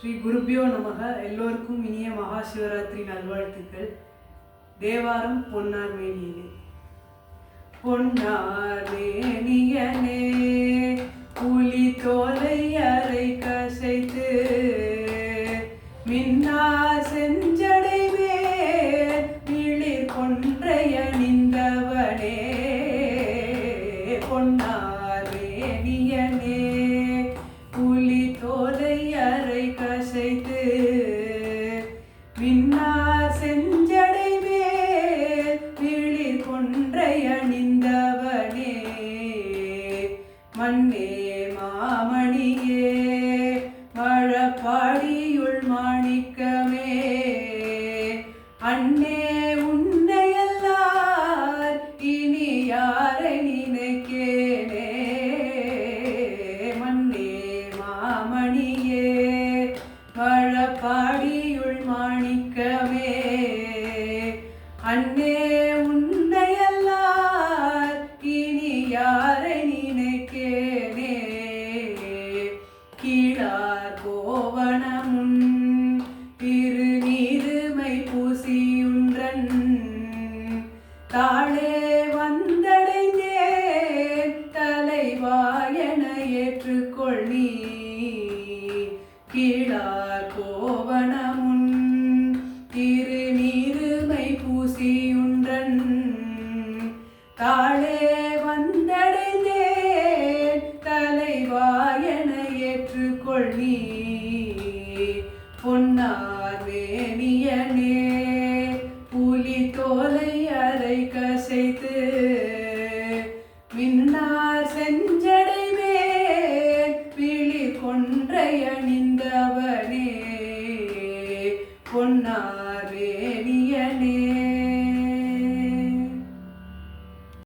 ஸ்ரீ குருபியோ நமக. எல்லோருக்கும் இனிய மகா சிவராத்திரி நல்வாழ்த்துக்கள். தேவாரம் பொன்னார் மேனியனே. பொன்னார் மேனியனே புலி தோலை அரை கசைத்து மின்னா செஞ்சடைவே மேல் மிளிர் கொன்றைய நின்றவனே பொன்னார் பின்னார் செஞ்சடை மேல் விழிர் கொன்றை அணிந்தவனே. மண்ணே மாமணியே மழப்பாடியுள் மாணிக்கமே. அண்ணே அண்ணே உன்னையல்லார் இனி யாரை நினைக்கேனே? கீழார் கோவணமுன் திருநீருமை பூசியுன்றன். தாளே வந்தடைந்தேன் தலைவாயன ஏற்றுக்கொள் நீ. கீழார் கோவணமுன் பூசியுன்றன் காளே வந்தடைந்தேன். தலைவாயன ஏற்றுக்கொள் நீ பொன்னார் வேணியனே புலி தோலை அரை கசைத்து மின்னார் செஞ்சடை மேல் விழி கொன்றை அணிந்தவனே. பொன்னார்